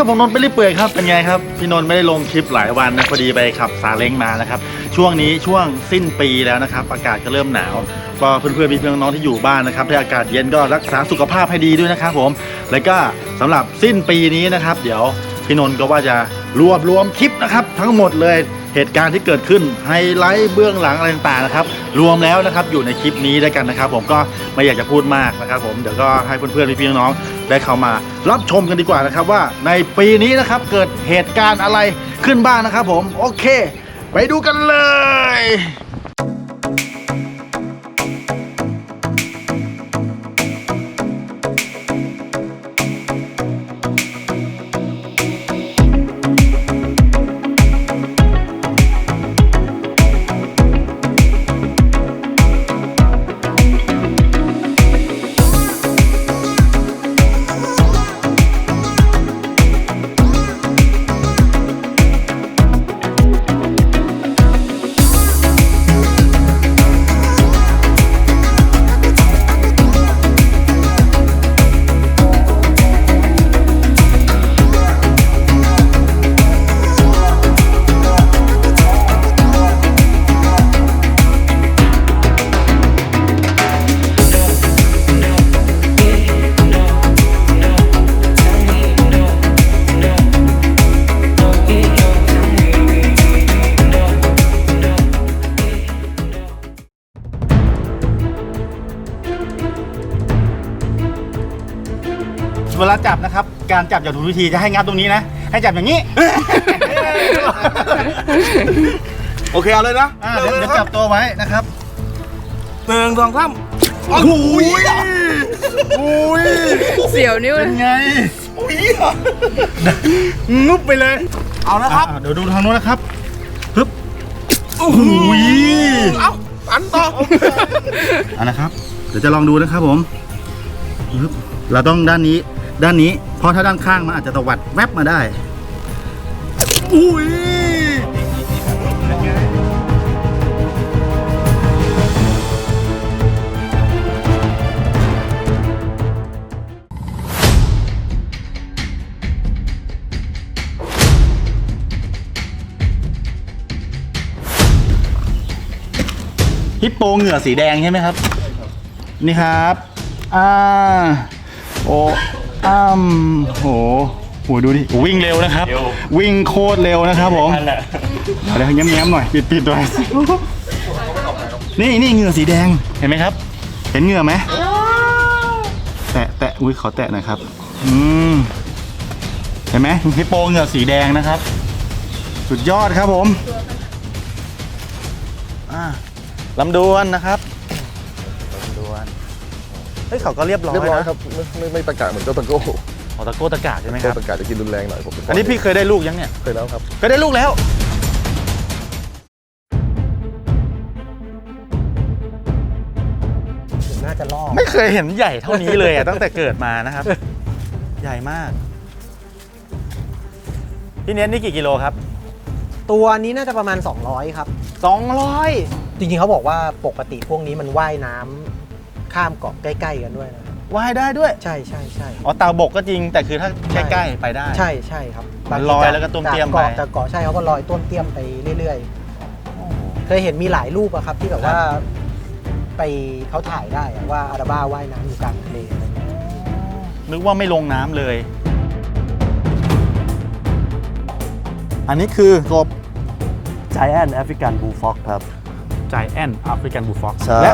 ครับผมนนท์ไปรีบเปื่อยครับเป็นไงครับพี่นนท์ไม่ได้ลงคลิปหลายวันนะพอดีไปขับซาเล้งมานะครับช่วงนี้ช่วงสิ้นปีแล้วนะครับอากาศก็เริ่มหนาวก็เพื่อนๆพี่เพื่อนน้องที่อยู่บ้านนะครับถ้าอากาศเย็นก็รักษาสุขภาพให้ดีด้วยนะครับผมแล้วก็สำหรับสิ้นปีนี้นะครับ เดี๋ยวพี่นนท์ก็ว่าจะรวบรวมคลิปนะครับ ทั้งหมดเลย เหตุการณ์ที่เกิดขึ้นไฮไลท์เบื้องหลังอะไรต่างๆนะครับรวมแล้วนะครับอยู่ในคลิปนี้ด้วยกันนะครับ ผมก็ไม่อยากจะพูดมากนะครับ ผมเดี๋ยวก็ให้เพื่อนๆพี่ๆน้องๆได้เข้ามารับชมกันดีกว่านะครับว่าในปีนี้นะครับเกิดเหตุการณ์อะไรขึ้นบ้างนะครับ ผมโอเค ไปดูกันเลย ลาจับนะครับ การจับอย่างถูกวิธีจะให้งับตรงนี้นะ ให้จับอย่างนี้ โอเคเอาเลยนะอ่าเดี๋ยวเดี๋ยวจับตัวไว้นะครับหนึ่งสองสามโอ้โหโอ้ยเสียวนิ้วเลเป็ยนไงงุบไปเลย เอานะครับอ่าเดี๋ยวดูทางโน้นนะครับฮึบโอ้โหเอาอันต่อเอานะครับ เดี๋ยวจะลองดูนะครับผมฮึบเราต้องด้านนี้ ด้านนี้ เพราะถ้าด้านข้างมันอาจจะตวัดแวบมาได้ อุ้ยฮิปโปเหงื่อสีแดงใช่ไหมครับ นี่ครับ อ่า โอ อ้ามโหโหดูดิโอ้วิ่งเร็วนะครับวิ่งโคตรเร็วนะครับผมเอาเดี๋ยวแง้มๆหน่อยปิดปิดๆหน่อยนี่นี่เหงื่อสีแดงเห็นไหมครับ เห็นเหงื่อไหมแตะแตะอุ้ยขอแตะหน่อยครับอืมเห็นไหมฮิปโปเหงื่อสีแดงนะครับ สุดยอดครับผมอ่าลำดวนนะครับลำดวน เฮ้ยเขาก็เรียบร้อยเรียบร้อยนะ ครับไม่ไม่ไม่ตะกะเหมือนเจ้าตะโก้ออตะโก้ตะกาใช่ไหมคเจ้ารับ ตะกะจะกินรุนแรงหน่อยผมเป็อันนี้พี่เคยได้ลูกยังเนี่ย เคยแล้วครับเคยได้ลูกแล้ว น่าจะล่อไม่เคยเห็นใหญ่เท่านี้เลยอะตั้งแต่เกิดมานะครับ ใหญ่มาก พี่เน้นนี่กี่กิโลครับ ตัวนี้น่าจะประมาณ 200 ครับ 200 จริงๆเขาบอกว่าปกติพวกนี้มันว่ายน้ำ ข้ามเกาะใกล้ ๆ กันด้วยนะครับว่ายได้ด้วย ใช่ใช่ใช่อ๋อเต่าบกก็จริง แต่คือถ้าใกล้ๆไปได้ ใช่ใช่ครับมันลอยแล้วก็ต้มเตี้ยมไป จากเกาะจากเกาะใช่เขาก็ลอยต้มเตี้ยมไปเรื่อยๆ เคยเห็นมีหลายรูปอะครับที่แบบว่าไปเขาถ่ายได้อะว่าอาราบ้าว่ายน้ำอยู่กลางทะเลอะไรเงี้ยนึกว่าไม่ลงน้ำเลย อันนี้คือกบ Giant African Bullfrog ครับใจแอนแอฟริกันบูฟ็อกใช่และ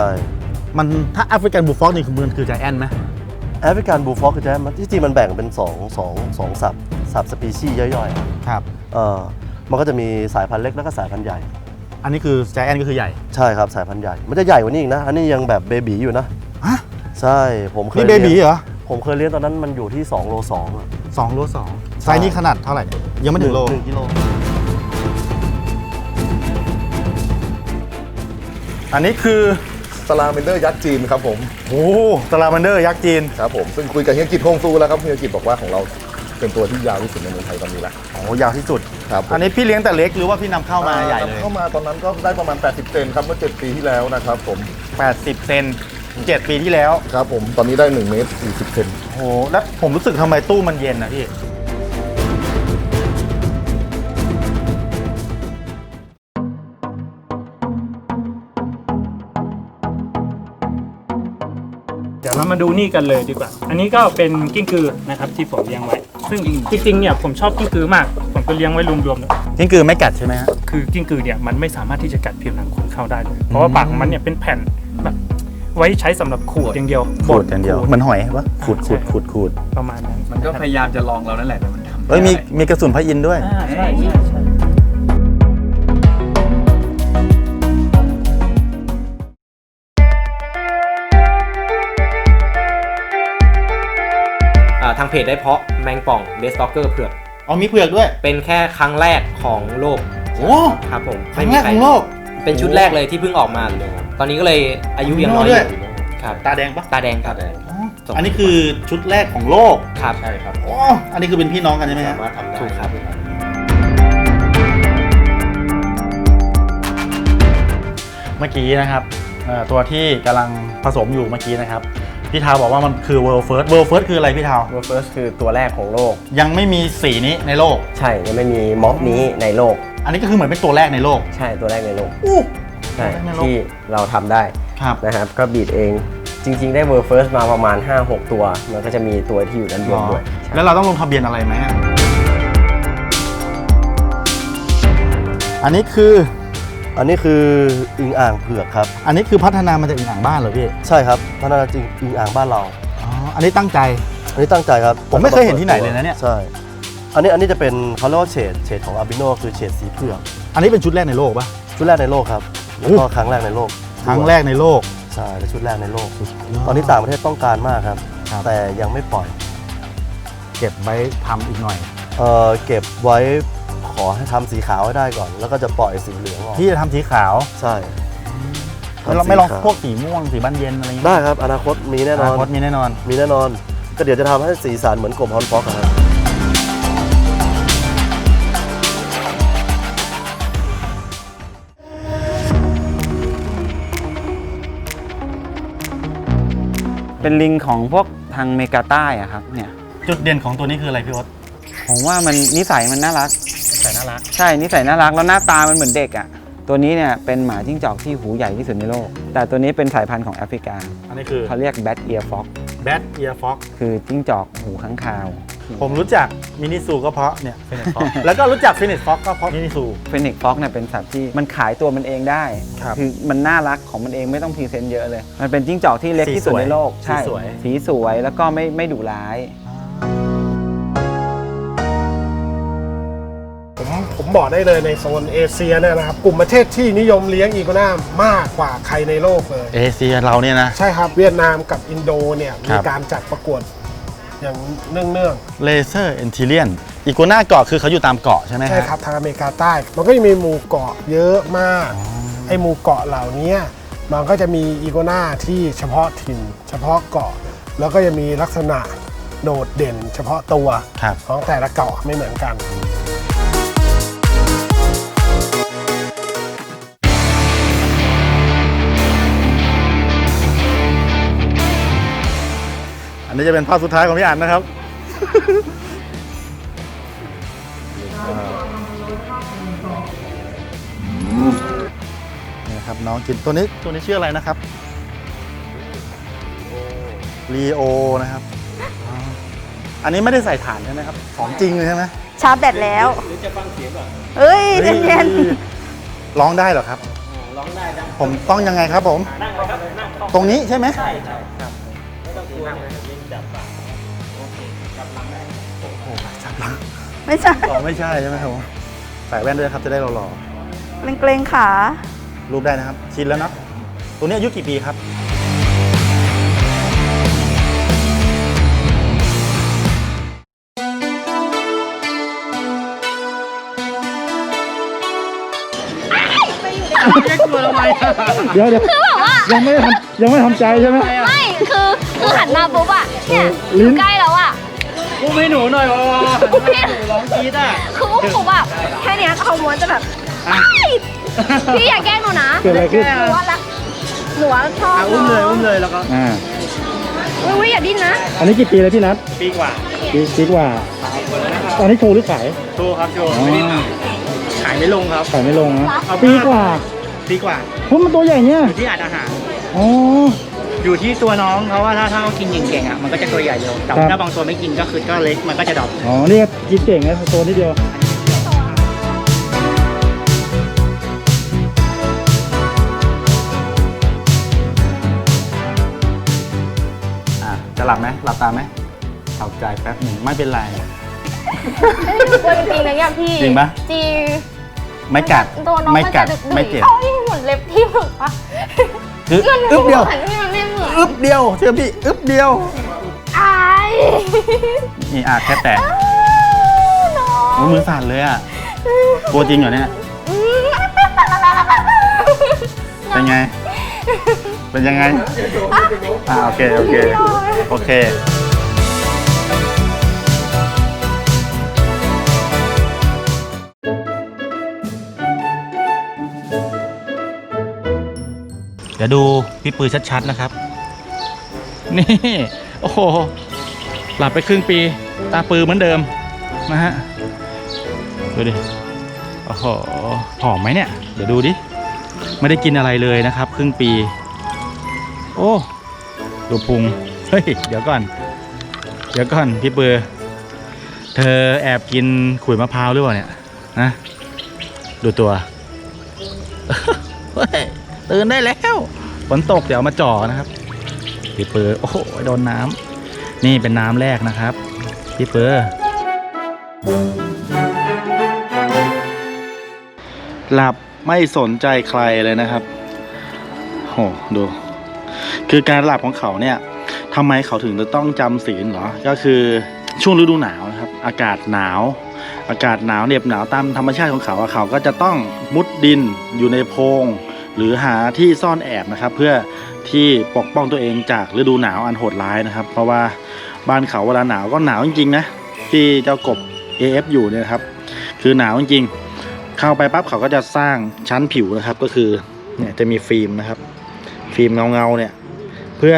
มันถ้าแอฟริกันบูฟ็อกนี่คือมันคือใจแอนไหม African Bullfrog คือ Giant มันที่จริงมันแบ่งเป็น2 2 2สับสับสปีชีส์ย่อยๆครับครับเออมันก็จะมีสายพันธุ์เล็กแล้วก็สายพันธุ์ใหญ่ อันนี้คือใจแอนก็คือใหญ่ ใช่ครับสายพันธุ์ใหญ่ มันจะใหญ่กว่านี้อีกนะ อันนี้ยังแบบเบบีอยู่นะฮะใช่ผมเคยนี่เบบีลี้ยงเหรอผมเคยเลี้ยงตอนนั้นมันอยู่ที่2โล2อะสองโลสองไซส์นี้ขนาดเท่าไหร่เนี่ยยังไม่ถึงโลหนึ่งกิโลอันนี้คือ สลาเมนเดอร์ยักษ์จีนครับผมโอ้สลามันเดอร์ยักษ์จีนครับผมซึ่งคุยกับเฮียกิจฮงซูแล้วครับเฮียกิจบอกว่าของเราเป็นตัวที่ยาวที่สุดในเมืองไทยตอนนี้แล้วโอ้ยาวที่สุด ครับผมอันนี้พี่เลี้ยงแต่เล็กหรือว่าพี่นำเข้ามาใหญ่เลย เข้ามาตอนนั้นก็ได้ประมาณ 80เซนครับเมื่อ 7 ปีที่แล้วนะครับผม80 เซน7ปีที่แล้ว ครับผมตอนนี้ได้1เมตร40เซนโอ้โหแล้วผมรู้สึกทำไมตู้มันเย็นอะพี่ เรามาดูนี่กันเลยดีกว่า อันนี้ก็เป็นกิ้งกือนะครับที่ผมเลี้ยงไว้ ซึ่งจริงๆเนี่ยผมชอบกิ้งกือมาก ผมก็เลี้ยงไว้รวมๆเลยกิ้งกือไม่กัดใช่ไหมฮะ คือกิ้งกือเนี่ยมันไม่สามารถที่จะกัดผิวหนังคนเข้าได้เลย เพราะว่าปากของมันเนี่ยเป็นแผ่นแบบไว้ใช้สำหรับขูดอย่างเดียวขูดอย่างเดียวเหมือนหอยปะขูดขูดขูดขูดประมาณนั้น มันก็พยายามจะลองเรานั่นแหละแต่มันทำเอ้ยมีมีกระสุนพระอินทร์ด้วยอ่าใช่ เพจได้เพาะแมงป่องเดสตอกเกอร์เผือก อ๋อมีเผือกด้วย เป็นแค่ครั้งแรกของโลกโอ้ครับผมครั้งแรกของโลก เป็นชุดแรกเลยที่เพิ่งออกมา ตอนนี้ก็เลยอายุยังน้อยอด้วยยู่ครับตาแดงปะตาแดงครับอันนี้คือชุดแรกของโลกครับใช่ครับโอ้อันนี้คือเป็นพี่น้องกันใช่ไหมฮะสามารถทำได้ถูกครับเมื่อกี้นะครับเอ่อตัวที่กำลังผสมอยู่เมื่อกี้นะครับ พี่ทาวบอกว่ามันคือ world first world first คืออะไรพี่ทาวเวอร์เฟิร์สคือตัวแรกของโลก ยังไม่มีสีนี้ในโลก ใช่ยังไม่มีม็อบนี้ในโลก อันนี้ก็คือเหมือนเป็นตัวแรกในโลกใช่ตัวแรกในโลกอู้ ใช่ตัวแรกในโลก ที่เราทำได้ครับ นะครับ ก็บีดเองจริง ๆ ได้เวอร์เฟิร์สมาประมาณ 5-6 ตัว มันก็จะมีตัวที่อยู่ด้านบนด้วยใช่ แล้วเราต้องลงทะเบียนอะไรไหมฮะอันนี้คือ อันนี้คืออิงอ่างเผือกครับ อันนี้คือพัฒนามาจากอีหนังบ้านเหรอพี่ ใช่ครับพัฒนาจริงอิงอ่างบ้านเรา อ๋อ อันนี้ตั้งใจ อันนี้ตั้งใจครับผมไม่เคยเห็นที่ไหนเลยนะเนี่ย ใช่ อันนี้อันนี้จะเป็นเขาเรียกว่าเฉดเฉดของอาบิโนคือเฉดสีเผือกอันนี้เป็นชุดแรกในโลกปะ ชุดแรกในโลกครับแล้วก็ครั้งแรกในโลกครั้งแรกในโลก ใช่และชุดแรกในโลก ตอนนี้ต่างประเทศต้องการมากครับ ครับ แต่ยังไม่ปล่อย เก็บไว้ทำอีกหน่อย เอ่อเก็บไว้ข อให้ทำสีขาวให้ได้ก่อน แล้วก็จะปล่อยสีเหลืองออกที่จะทำสีขาวใช่ไม่ลองทำสีไม่ลองขาวพวกสีม่วงสีบานเย็นอะไรอย่างเงี้ยได้ครับอนาคตมีแน่นอนาคตมีแน่นอน มีแน่นอน ก็เดี๋ยวจะทำให้สีสันเหมือนกบฮอนฟ็อกอะครับเป็นลิงของพวกทางเมกาใต้อะครับเนี่ย จุดเด่นของตัวนี้คืออะไรพี่วศผมว่ามันนิสัยมันน่ารักแต่น่ารัก ใช่นิสัยน่ารักแล้วหน้าตามันเหมือนเด็กอะตัวนี้เนี่ยเป็นหมาจิ้งจอกที่หูใหญ่ที่สุดในโลก แต่ตัวนี้เป็นสายพันธุ์ของแอฟริกา อันนี้คือเขาเรียกแบ t เอียร์ฟ็อกแบทเอียร์ฟ็อกคือจิ้งจอกหูข้างคาว ผมรู้จักมินิซูก็เพราะเนี่ยฟินิชฟ็อกแล้วก็รู้จักฟินิชฟ็อกก็เพราะมินิซูเฟนิกฟ็อกเนี่ยเป็นสัตว์ที่มันขายตัวมันเองได้ครับอมันน่ารักของมันเองไม่ต้องพรีเซนต์เยอะเลย มันเป็นจิ้งจอกที่เล็กที่สุดสีสวยในโลก ใช่สีสวยสีสวย แล้วก็ไม่ไม่ดุร้าย บอกได้เลยในโซนเอเชียเนี่ยนะครับกลุ่มประเทศที่นิยมเลี้ยงอีกัวน่ามากกว่าใครในโลกเลย เอเชียเราเนี่ยนะ ใช่ครับเวียดนามกับอินโดเนี่ยครัมีบ การจัดประกวดอย่างเนื่องเลเซอร์เอนทิเลียนอีกัวน่าเกาะคือเขาอยู่ตามเกาะใช่ไหมๆฮะ ใช่ครับทางอเมริกาใต้ มันก็จะมีหมู่เกาะเยอะมากไอหมู่เกาะเหล่านี้มันก็จะมีอีกัวน่าที่เฉพาะถิ่น เฉพาะเกาะ แล้วก็จะมีลักษณะโดดเด่น เฉพาะตัวครับ ของแต่ละเกาะไม่เหมือนกัน นนี้จะเป็นภาพสุดท้ายของพี่อันนะครับ นี่ครับน้องกินตัวนี้ตัวนี้ชื่ออะไรนะครับลีโอนะครับอ๋ออันนี้ไม่ได้ใส่ฐานใช่ไหมครับ ของจริงเลยใช่ไหมชาร์จแบตแล้วเฮ้ยเย็นร้องได้เหรอครับ ร้องได้ผมต้องยังไงครับผมตรงนี้ใช่ไหมๆไม่ ใช่อ๋อไม่ใช่ใช่ไหมครับผมใส่แว่นด้วยครับจะได้หล่อเป็นเกรงขา ๆรูปได้นะครับ ชินแล้วเนาะตัวนี้อายุกี่ปีครับเดี๋ยวเดี๋ยวคือแบบว่า ยังไม่ทำยังไม่ทำใจใช่ไหม ไม่ คือ คือหันมาปุ๊บอะเนี่ย ลิ้นใกล้แล้วอะ กูไม่หนูหน่อยวะพี่ร้องกีดอะ คือพวกผมแบบแค่เนี้ยเขาม้วนจะแบบอ้ายพี่อย่าแกล้งหนูนะเกิดอะไรขึ้น หนูว่ารักหนูว่าชอบอุ้มเลยอุ้มเลยแล้วก็อ่า อุ้ยอุ้ยอย่าดิ้นนะ อันนี้กี่ปีแล้วพี่นัทปีกว่าปีปีกว่า ตอนนี้โชว์หรือขาย โชว์ครับโชว์อ๋อไม่ได้ขายขายไม่ลงครับ ขายไม่ลงนะรับปีกว่าดีกว่าผมมันตัวใหญ่เนี่ย อยู่ที่อัดอาหาร อ๋อ อยู่ที่ตัวน้องเขาว่าถ้าถ้าเขากินเก่งๆอะมันก็จะตัวใหญ่เร็วแต่ครับถ้าบางตัวไม่กินก็คือก็เล็กมันก็จะดรอป อ๋อ นี่ก็กินเก่งนะตัวนิดเดียว อะ จะหลับไหมหลับตาไหมหลับใจแป๊บหนึ่งไม่เป็นไรตัวจริงๆนะเนี่ยพี่จริงปะ จริงไม่กัดตัวน้องไม่มันกัจะดดึกๆไม่เจ็บ เอ้ยเหมือนเล็บที่หมึกปะ คือมันอึ๊บเดียวหันที่มันไม่เหมือนอึ๊บเดียวเชื่อพี่อึ๊บเดียวอายนี่อะแค่แตะน้อโอ้งมือสั่นเลยอะกลัวจริงเหรอเนี่ยอืมเป็นไง เป็นยังไงอ่าโอเค โอเค โอเค ดี๋ยวดูพี่ปือชัดๆนะครับ นี่ โอ้โห หลับไปครึ่งปี ตาปือเหมือนเดิมนะฮะ ดูดิ โอ้โห หอมไหมเนี่ย เดี๋ยวดูดิ ไม่ได้กินอะไรเลยนะครับ ครึ่งปี โอ้ดูพุง เฮ้ย เดี๋ยวก่อน เดี๋ยวก่อนพี่เบือ เธอแอบกินขุยมะพร้าวหรือเปล่าเนี่ยนะ ดูตัวเฮ้ย ตื่นได้แล้วฝนตกเดี๋ยวมาจ่อนะครับพี่เปือโอ้โหโดนน้ำนี่เป็นน้ำแรกนะครับพี่เปือหลับไม่สนใจใครเลยนะครับโหดู คือการหลับของเขาเนี่ยทำไมเขาถึงจะต้องจำศีลเหรอ ก็คือช่วงฤดูหนาวนะครับ อากาศหนาว อากาศหนาวเหน็บหนาวตามธรรมชาติของเขาเขาก็จะต้องมุดดินอยู่ในโพรง หรือหาที่ซ่อนแอบนะครับ เพื่อที่ปกป้องตัวเองจากฤดูหนาวอันโหดร้ายนะครับ เพราะว่าบ้านเขาเวลาหนาวก็หนาวจริงๆนะที่เจ้ากบ AF อยู่เนี่ยครับ คือหนาวจริงๆเข้าไปปั๊บเขาก็จะสร้างชั้นผิวนะครับ ก็คือเนี่ยจะมีฟิล์มนะครับ ฟิล์มเงาๆเนี่ยเพื่อ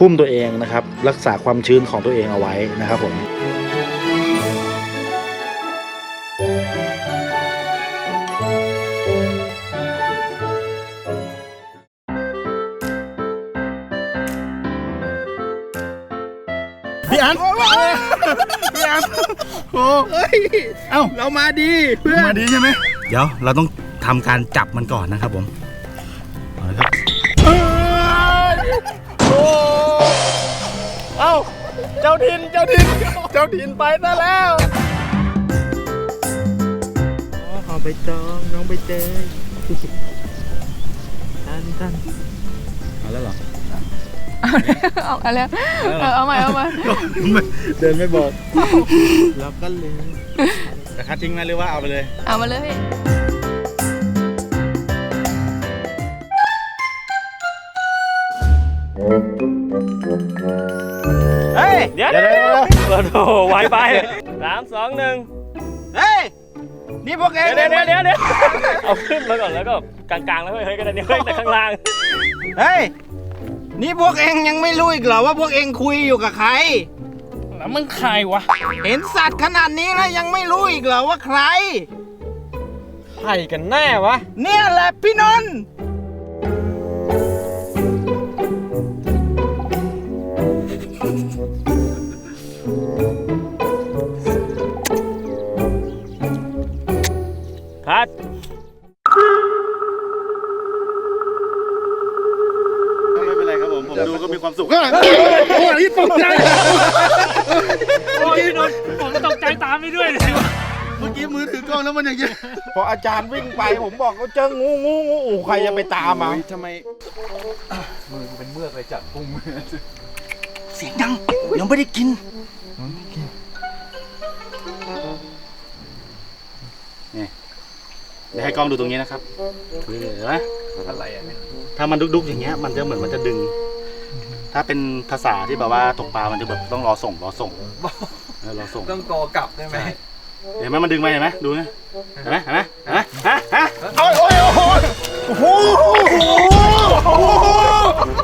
หุ้มตัวเองนะครับ รักษาความชื้นของตัวเองเอาไว้นะครับผม เฮ้ยเอ้าเรามาดีเพื่อนมาดีใช่ไหมเดี๋ยวเราต้องทำการจับมันก่อนนะครับผมเอาเลยครับโอ้เอ้าเจ้าถิ่นเจ้าถิ่นเจ้าถิ่นไปซะแล้วอ๋อใบตองน้องใบเตยทันทัน เอาแล้วเหรอ เอาเอาแล้วเออเอาใหม่เอาใหม่เดินไม่บอกเราก็ลืมแต่คัดทิ้งไหมหรือว่าเอาไปเลย เอามาเลยเฮ้ยเดี๋ยวเดี๋ยวเดี๋ยวเดี๋ยวเปิดโอ้ไวไปสามสองหนึ่งเฮ้ยนี่พวกเองเดี๋ยวเดี๋ยวเดี๋ยวเดี๋ยวเอาขึ้นมาก่อนแล้วก็กลางๆแล้วเฮ้ยเฮ้ยกันเดี๋ยวเฮ้ยแต่ข้างล่าง เฮ้ย นี่พวกเองยังไม่รู้อีกเหรอว่าพวกเองคุยอยู่กับใคร แล้วมึงใครวะ เห็นสัตว์ขนาดนี้แล้วยังไม่รู้อีกเหรอว่าใคร ใครกันแน่วะ เนี่ยแหละพี่นนท์คัด ก็มีความสุขก็โอ้ยตกใจโอ้ยนนท์ผมตกใจตามไปด้วยเลยเมื่อกี้มือถือกล้องแล้วมันอย่างเงี้ยพออาจารย์วิ่งไปผมบอกเขาเจองูงูงูโอ้ใครจะไปตามมาทำไมมือเป็นเมือกเลยจับพุงมือเสียงดังยังไม่ได้กินนี่เดี๋ยวให้กล้องดูตรงนี้นะครับนี่เห็นไหมอะไรอะเนี่ยถ้ามันดุกๆอย่างเงี้ย มันจะเหมือนมันจะดึง ถ้าเป็นภาษาที่แบบว่าตกปลา มันจะแบบต้องรอส่งรอส่งเออรอส่ง ต้องโตกลับได้ไหมเห็นไหมมันดึงมาเห็นไหมดูนะเห็นไหมเห็นไหมเห็นไหมฮะฮะโอ้ยโอ้ยโอ้ยโอ้โหโอ้โห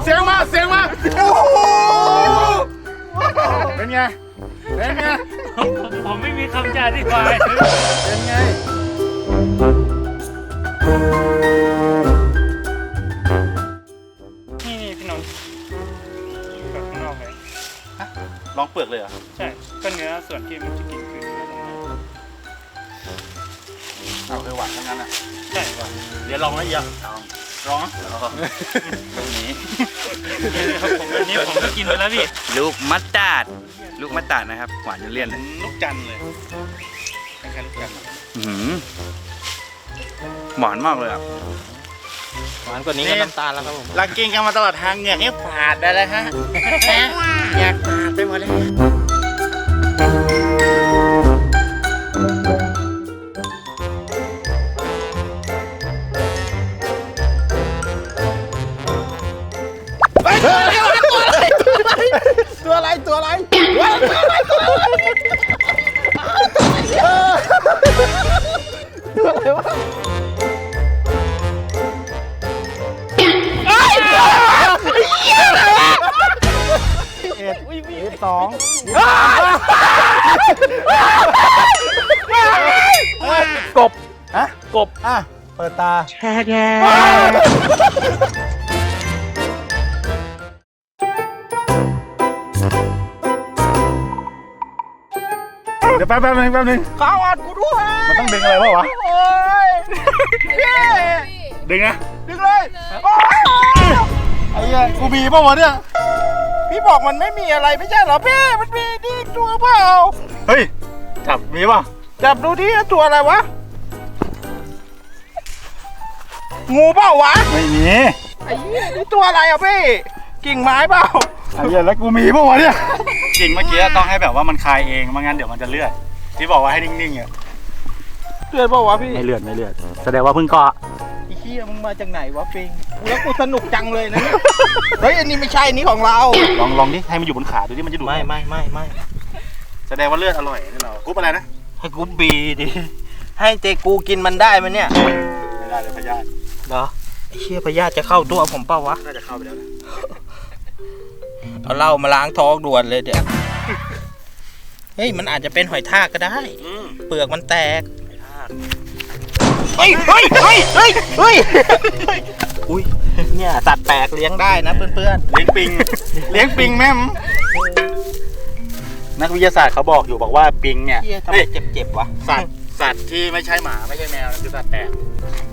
เสียงมาเสียงมาโอ้โหเป็นไงเป็นไงผมไม่มีคำจะอธิบาย เป็นไง เลยเหรอใช่ก็เนื้อส่วนที่มันจะกินคือเนื้อตรงนี้เอาคือหวานทั้งนั้นอะใช่ว่ะเดี๋ยวลองนะเอียลองลองตรงนี้ผมอันนี้ผมก็กินไปแล้วพี่ลูกมัดตาดลูกมัดตาดนะครับ หวานจนเลี่ยนเลยลูกจันทร์เลยคล้ายๆลูกจันทร์อื้อหือหวานมากเลยอะหวานกว่านี้ก็น้ำตาลแล้วครับผมลักกินกันมาตลอดทางเหงือกนี่ฝาดได้เลยฮะ อยากฝาดไปหมดเลย บฮะกบอะเปิดตา แช่แช่เดี๋ยวแป๊บแป๊บนึงแป๊บนึงข้าวอัดกูด้วยมันต้องดึงอะไรวะวะโอ้ยพี่ดึงนะดึงเลยโอ๊ยไอ้เหี้ยกูมีป่าวะเนี่ยพี่บอกมันไม่มีอะไรไม่ใช่เหรอพี่มันมีนี่ตัวเปล่าเฮ้ยจับมีป่ะจับดูที่ตัวอะไรวะ งูเปล่าวะไม่มีไอ้เหี้ยนี่ตัวอะไรอะพี่กิ่งไม้เปล่าไอ้เหี้ยแล้วกูมีป่ะวะเนี่ยจริงเมื่อกี้ต้องให้แบบว่ามันคลายเองไม่งั้นเดี๋ยวมันจะเลือดที่บอกว่าให้นิ่งๆอะเตือนเปล่าวะพี่ไม่เลือดไม่เลือดแสดงว่าเพิ่งเกาะไอ้เหี้ยมึงมาจากไหนวะปิงแล้วกูสนุกจังเลยนะเนี่ยเฮ้ยอันนี้ไม่ใช่อันนี้ของเราลองลองดิให้มันอยู่บนขาดูดิมันจะดูดไม่ไม่ไม่ไม่แสดงว่าเลือดอร่อยนี่เรากรุ๊ปอะไรนะให้กูบีดิให้เจกูกินมันได้ไหมเนี่ยไม่ได้เลยพยาธิ เหรอไอ้เชี่ยพยาธิจะเข้าตัวผมเปล่าวะ น่าจะเข้าไปแล้วนะเอาเหล้ามาล้างท้องด่วนเลยเดี๋ยว เฮ้ย มันอาจจะเป็นหอยทากก็ได้ อืมเปลือกมันแตกเฮ้ยเฮ้ยเฮ้ยเฮ้ยเฮ้ยอุ้ย เนี่ยสัตว์แปลกเลี้ยงได้นะเพื่อนเลี้ยงปิง เลี้ยงปิงแม่มนักวิทยาศาสตร์เขาบอกอยู่บอกว่าปิงเนี่ยๆเฮียทำไมเฮ้ยเจ็บๆวะสัตว์ สัตว์ที่ไม่ใช่หมาไม่ใช่แมวนะคือสัตว์แปลก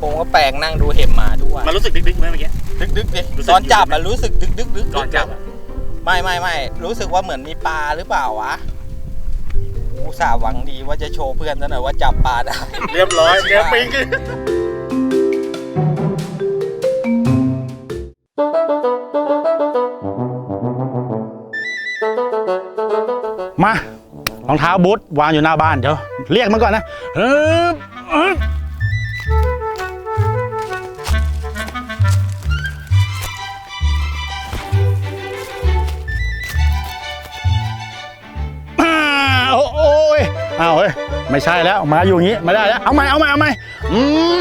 ผมก็แปลกนั่งดูเห็บหมาทุกวันมันรู้สึกดึกๆไหมเมื่อกี้ ดึกดึกๆดิรู้สึกตอนจับอะรู้สึกดึกดึกดึกก่อนจับอะ ไม่ไม่ไม่รู้สึกว่าเหมือนมีปลาหรือเปล่าวะกูสาห์หวังดีว่าจะโชว์เพื่อนซะหน่อยว่าจับปลาได้ เรียบร้อยเลี้ยงปิงคือมา รองเท้าบูทวางอยู่หน้าบ้านเดี๋ยวเรียกมันก่อนนะเออเอออ่าโอ้โอ้ยอ้าวเฮ้ยไม่ใช่แล้วมาอยู่อย่างนี้ไม่ได้แล้วเอาใหม่เอาใหม่เอาใหม่อืม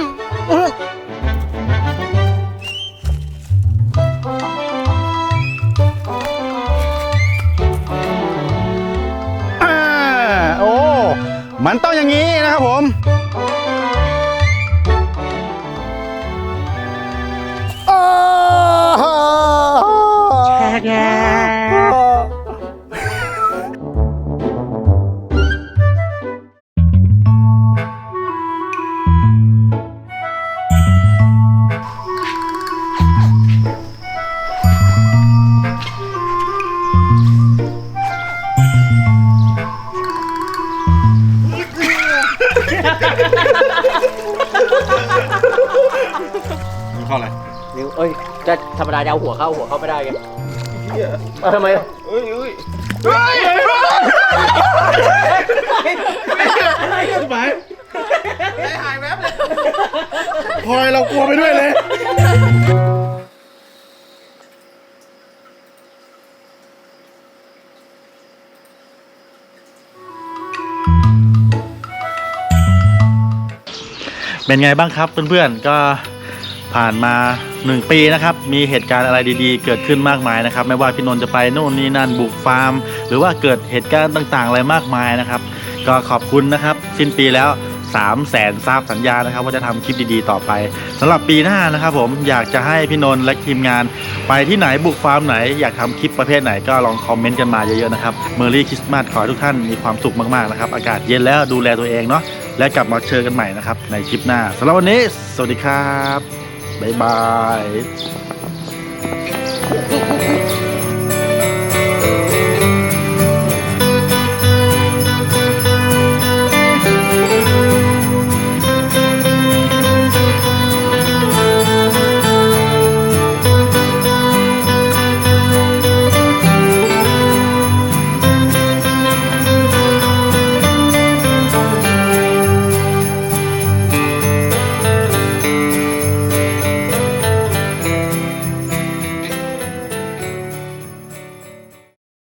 มันต้องอย่างนี้ เอาหัวเข้าหัวเข้าไม่ได้ไงเออทำไมพลอยเรากลัวไปด้วยเลยเป็นไงบ้างครับเพื่อนๆก็ ผ่านมา 1 ปีนะครับ มีเหตุการณ์อะไรดีๆ เกิดขึ้นมากมายนะครับ ไม่ว่าพี่นนท์จะไปโน่นนี่นั่นบุกฟาร์ม หรือว่าเกิดเหตุการณ์ต่างๆ อะไรมากมายนะครับ ก็ขอบคุณนะครับ สิ้นปีแล้ว3 0 0แสนทราบสัญญานะครับ ว่าจะทำคลิปดีๆต่อไปสำหรับปีหน้านะครับ ผมอยากจะให้พี่นนท์และทีมงาน ไปที่ไหนบุกฟาร์มไหน อยากทำคลิปประเภทไหนก็ลองคอมเมนต์กันมาเยอะๆนะครับเมอรี่คริสต์มาสขอให้ทุกท่านมีความสุขมากๆนะครับ อากาศเย็นแล้วดูแลตัวเองเนาะและกลับมาเจอกันใหม่นะครับในคลิปหน้าสำหรับวันนี้ สวัสดีครับ บ๊ายบาย